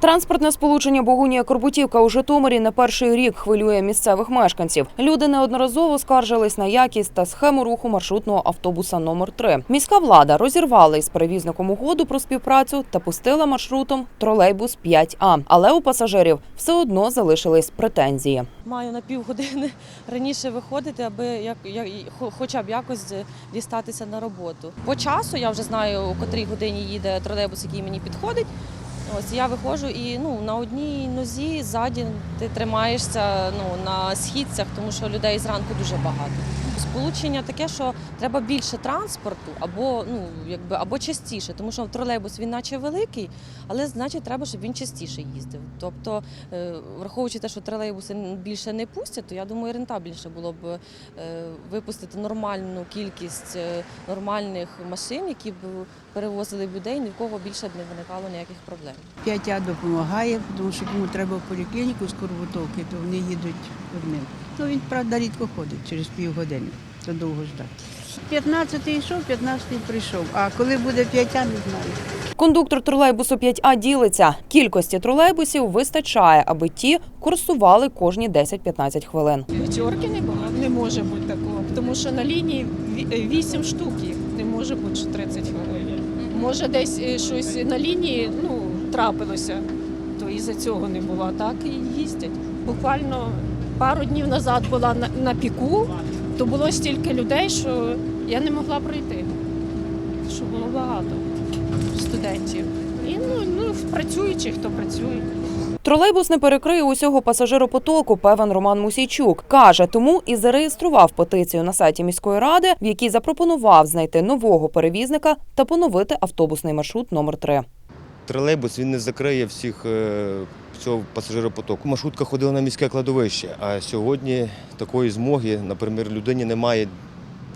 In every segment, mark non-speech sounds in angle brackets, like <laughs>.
Транспортне сполучення Богунія Корбутівка у Житомирі не перший рік хвилює місцевих мешканців. Люди неодноразово скаржились на якість та схему руху маршрутного автобуса номер 3 Міська влада розірвала із перевізником угоду про співпрацю та пустила маршрутом тролейбус 5А. Але у пасажирів все одно залишились претензії. Маю на півгодини <laughs> раніше виходити, аби як, як хоча б якось дістатися на роботу. По часу я вже знаю, у котрій годині їде тролейбус, який мені підходить. Ось я виходжу і ну на одній нозі ззаді ти тримаєшся ну на східцях, тому що людей зранку дуже багато. Сполучення таке, що треба більше транспорту, або ну якби або частіше, тому що тролейбус він наче великий, але значить треба, щоб він частіше їздив. Тобто, е, враховуючи те, що тролейбуси більше не пустять, то я думаю, рентабельніше було б е, випустити нормальну кількість е, нормальних машин, які б перевозили людей, ні в кого більше б не виникало ніяких проблем. 5А допомагає, тому що кому треба в поліклініку з Корбутовки, то вони їдуть одним. Ну він, правда, рідко ходить через півгодини, то довго ждати. 15-й йшов, 15-й прийшов. А коли буде 5А, не знаю. Кондуктор тролейбусу 5А ділиться. Кількості тролейбусів вистачає, аби ті курсували кожні 10-15 хвилин. П'ятерки не не може бути такого, тому що на лінії 8 штук їх, не може бути що 30 хвилин. Може десь е, щось на лінії ну, трапилося, то і за цього не було. Так і їздять. Буквально пару днів назад була на, на піку, то було стільки людей, що я не могла пройти. Що було багато студентів. І ну, ну працюючих, хто працює. Тролейбус не перекриє усього пасажиропотоку, певен Роман Мусійчук. Каже, тому і зареєстрував петицію на сайті міської ради, в якій запропонував знайти нового перевізника та поновити автобусний маршрут номер 3 Тролейбус він не закриє всіх е, цього пасажиропотоку. Маршрутка ходила на міське кладовище, а сьогодні такої змоги, наприклад, людині немає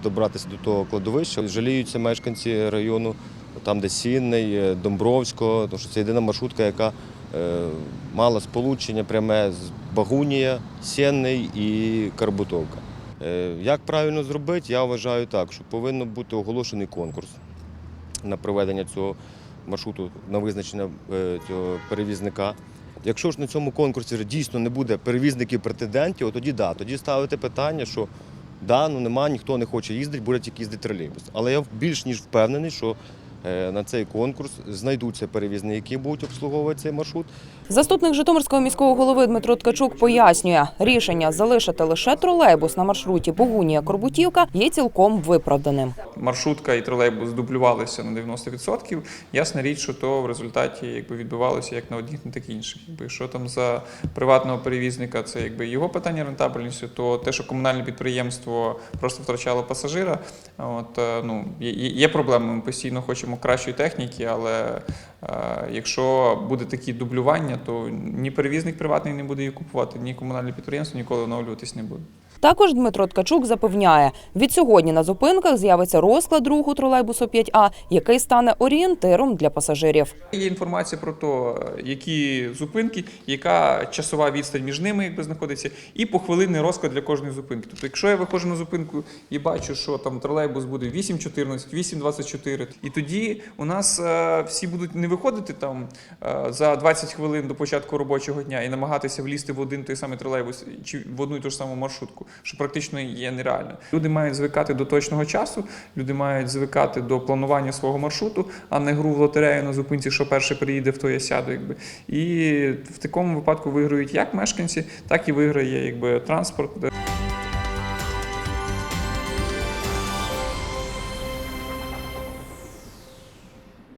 добратися до того кладовища. Жаліються мешканці району, там де Сінний, е, Домбровського, тому що це єдина маршрутка, яка е, мала сполучення пряме з Багунія, Сінний і Карбутовка. Е, Як правильно зробити, я вважаю так, що повинен бути оголошений конкурс на проведення цього маршруту на визначення цього перевізника. Якщо ж на цьому конкурсі дійсно не буде перевізників-претендентів, тоді да, тоді ставити питання, що да, ну нема, ніхто не хоче їздити, буде тільки їздити тролейбус. Але я більш ніж впевнений, що е, на цей конкурс знайдуться перевізники, які будуть обслуговувати цей маршрут. Заступник Житомирського міського голови Дмитро Ткачук пояснює, рішення залишити лише тролейбус на маршруті Богунія Корбутівка є цілком виправданим. Маршрутка і тролейбус дублювалися на 90%, ясна річ, що то в результаті якби відбувалося як на одних, так і інших. Якби що там за приватного перевізника, це якби його питання рентабельності, то те, що комунальне підприємство просто втрачало пасажира, от е, ну є є проблеми. Ми постійно хочемо кращої техніки, але е, якщо буде такі дублювання, то ні перевізник приватний не буде її купувати, ні комунальне підприємство ніколи оновлюватись не буде. Також Дмитро Ткачук запевняє, від сьогодні на зупинках з'явиться розклад руху тролейбусу 5А, який стане орієнтиром для пасажирів. Є інформація про те, які зупинки, яка часова відстань між ними якби знаходиться, і похвилинний розклад для кожної зупинки. Тобто, якщо я виходжу на зупинку і бачу, що там тролейбус буде 8.14, 8.24, і тоді у нас е, всі будуть не виходити там е, за 20 хвилин до початку робочого дня і намагатися влізти в один той самий тролейбус чи в одну і ту ж саму маршрутку, що практично є нереально. Люди мають звикати до точного часу, люди мають звикати до планування свого маршруту, а не гру в лотерею на зупинці, що перше приїде, в то я сяду. Якби. І в такому випадку виграють як мешканці, так і виграє якби, транспорт.